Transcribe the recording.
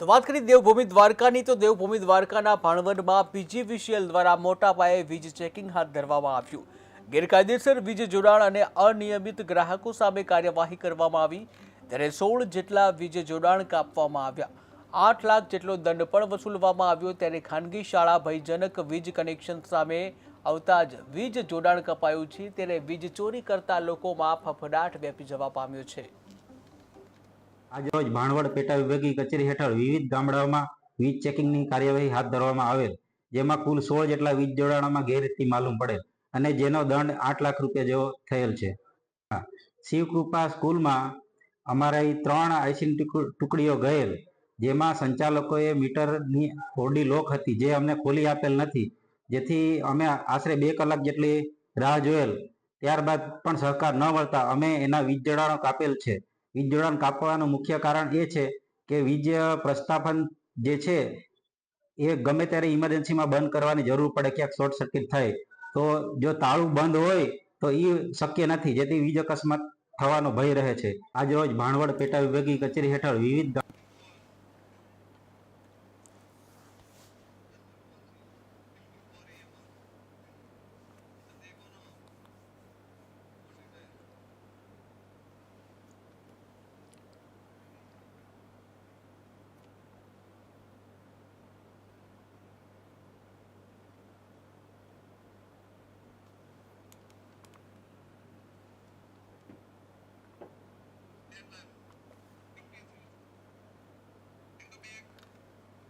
તો વાત કરી દેવભૂમિ દ્વારકાની, તો દેવભૂમિ દ્વારકાના ભાણવડમાં પીજીવીસીએલ દ્વારા મોટા પાયે વીજ ચેકિંગ હાથ ધરવામાં આવ્યું. ગેરકાયદેસર વીજ જોડાણ અને અનિયમિત ગ્રાહકો સામે કાર્યવાહી કરવામાં આવી. ત્યારે સોળ જેટલા વીજ જોડાણ કાપવામાં આવ્યા. આઠ લાખ જેટલો દંડ પણ વસૂલવામાં આવ્યો. ત્યારે ખાનગી શાળા ભયજનક વીજ કનેક્શન સામે આવતા જ વીજ જોડાણ કપાયું છે. ત્યારે વીજ ચોરી કરતા લોકોમાં ફફડાટ વ્યાપી જવા પામ્યો છે. આજરોજ ભાણવડ પેટા વિભાગીય કચેરી હેઠળ વિવિધ ગામડાઓમાં વીજ ચેકિંગની કાર્યવાહી હાથ ધરવામાં આવેલ, જેમાં કુલ સોળ જેટલા વીજ જોડાણોમાં ગેરરીતિ માલુમ પડેલ અને જેનો દંડ આઠ લાખ રૂપિયા જેવો થયેલ છે. શિવકૃપા સ્કૂલમાં અમારી ત્રણ આઈસીની ટુક- ટુકડીઓ ગયેલ, જેમાં સંચાલકોએ મીટરની ઓરડી લોક હતી જે અમને ખોલી આપેલ નથી, જેથી અમે આશરે બે કલાક જેટલી રાહ જોયેલ, ત્યારબાદ પણ સહકાર ન મળતા અમે એના વીજ જોડાણો કાપેલ છે વીજ જોડાણ કાપવાનું મુખ્ય કારણ એ છે કે વીજ પ્રસ્થાપન જે છે એ ગમે ત્યારે ઇમરજન્સીમાં બંધ કરવાની જરૂર પડે, ક્યાંક શોર્ટ સર્કિટ થાય, તો જો તાળું બંધ હોય તો એ શક્ય નથી, જેથી વીજ અકસ્માત થવાનો ભય રહે છે. આજરોજ ભાણવડ પેટા વિભાગીય કચેરી હેઠળ વિવિધ